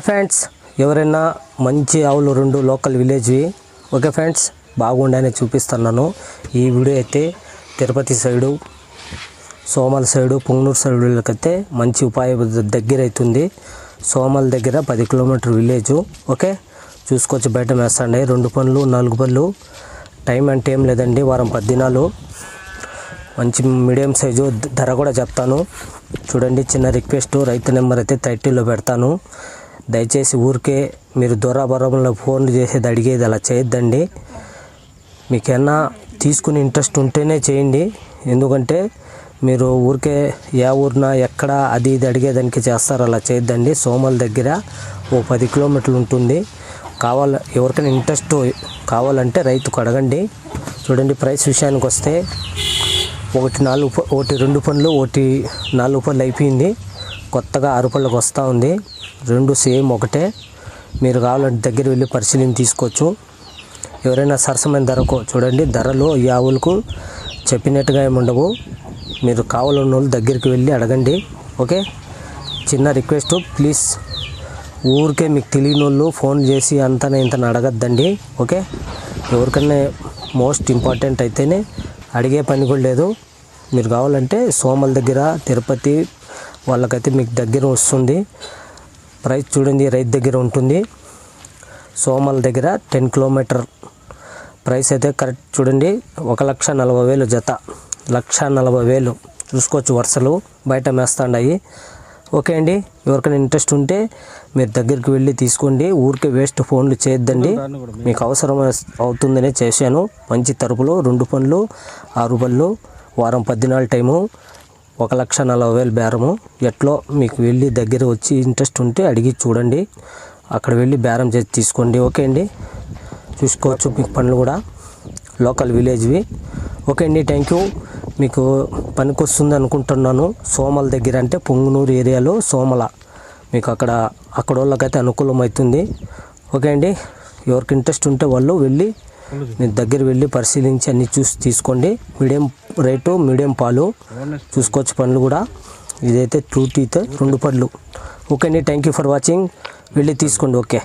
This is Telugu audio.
ఫ్రెండ్స్ ఎవరైనా మంచి ఆవులు రెండు లోకల్ విలేజ్వి ఓకే ఫ్రెండ్స్ బాగుండని చూపిస్తున్నాను. ఈ వీడియో అయితే తిరుపతి సైడు సోమల సైడు పుంగనూరు సైడులకైతే మంచి ఉపాయ దగ్గర అవుతుంది. సోమల దగ్గర పది కిలోమీటర్ విలేజ్ ఓకే చూసుకొచ్చి బయట వేస్తాండి రెండు పనులు నాలుగు పనులు. టైం అంటే ఏం లేదండి వారం పది దినాలు మంచి మీడియం సైజు ధర కూడా చెప్తాను. చూడండి చిన్న రిక్వెస్ట్ రైతు నెంబర్ అయితే థర్టీలో పెడతాను. దయచేసి ఊరికే మీరు దూరాభరంలో ఫోన్లు చేసేది అడిగేది అలా చేయొద్దండి. మీకైనా తీసుకుని ఇంట్రెస్ట్ ఉంటేనే చేయండి. ఎందుకంటే మీరు ఊరికే ఏ ఊరిన ఎక్కడ అది ఇది అడిగేదానికి చేస్తారు అలా చేయొద్దండి. సోమల దగ్గర ఓ పది కిలోమీటర్లు ఉంటుంది. కావాల ఎవరికైనా ఇంట్రెస్ట్ కావాలంటే రైతుకు అడగండి. చూడండి ప్రైస్ విషయానికి వస్తే ఒకటి నాలుగు ఒకటి రెండు పనులు ఒకటి నాలుగు పనులు అయిపోయింది. కొత్తగా ఆరు వస్తూ ఉంది. రెండు సేమ్ ఒకటే. మీరు కావాలంటే దగ్గర వెళ్ళి పరిశీలన తీసుకోవచ్చు. ఎవరైనా సరసమైన ధరకు చూడండి ధరలు ఈ ఆవులకు చెప్పినట్టుగా ఏమి ఉండవు. మీరు కావాలన్న వాళ్ళు దగ్గరికి వెళ్ళి అడగండి. ఓకే? చిన్న రిక్వెస్ట్ ప్లీజ్. ఊరికే మీకు తెలియని వాళ్ళు ఫోన్ చేసి అంతనే ఇంతని అడగద్దండి. ఓకే? ఎవరికన్నా మోస్ట్ ఇంపార్టెంట్ అయితేనే అడిగే పని కూడా లేదు. మీరు కావాలంటే సోమల దగ్గర తిరుపతి వాళ్ళకైతే మీకు దగ్గర వస్తుంది. ప్రైస్ చూడండి రైతు దగ్గర ఉంటుంది. సోమల దగ్గర టెన్ కిలోమీటర్. ప్రైస్ అయితే కరెక్ట్ చూడండి ఒక లక్ష నలభై వేలు జత. లక్ష నలభై వేలు. చూసుకోవచ్చు వరుసలు బయట మేస్తాండాయి. ఓకే అండి ఎవరికైనా ఇంట్రెస్ట్ ఉంటే మీరు దగ్గరికి వెళ్ళి తీసుకోండి. ఊరికే వేస్ట్ ఫోన్లు చేయొద్దండి. మీకు అవసరం అవుతుందనే చేశాను. మంచి తరుపులు రెండు పనులు ఆరు పళ్ళు వారం పద్దినాలు టైము. ఒక లక్ష నలభై వేలు బేరము. ఎట్లో మీకు వెళ్ళి దగ్గర వచ్చి ఇంట్రెస్ట్ ఉంటే అడిగి చూడండి. అక్కడ వెళ్ళి బేరం చేసి తీసుకోండి. ఓకే అండి? చూసుకోవచ్చు మీకు పనులు కూడా. లోకల్ విలేజ్వి. ఓకే అండి థ్యాంక్ యూ మీకు పనికొస్తుంది అనుకుంటున్నాను. సోమల దగ్గర అంటే పొంగునూరు ఏరియాలో సోమల. మీకు అక్కడ అక్కడ వాళ్ళకైతే అనుకూలం అవుతుంది. ఓకే అండి? ఎవరికి ఇంట్రెస్ట్ ఉంటే వాళ్ళు వెళ్ళి మీ దగ్గర వెళ్ళి పరిశీలించి అన్నీ చూసి తీసుకోండి. మీడియం రేటు మీడియం పాలు చూసుకోవచ్చు పనులు కూడా. ఇదైతే టూ టీత్ రెండు పళ్ళు. ఓకే అండి థ్యాంక్ యూ ఫర్ వాచింగ్ వెళ్ళి తీసుకోండి ఓకే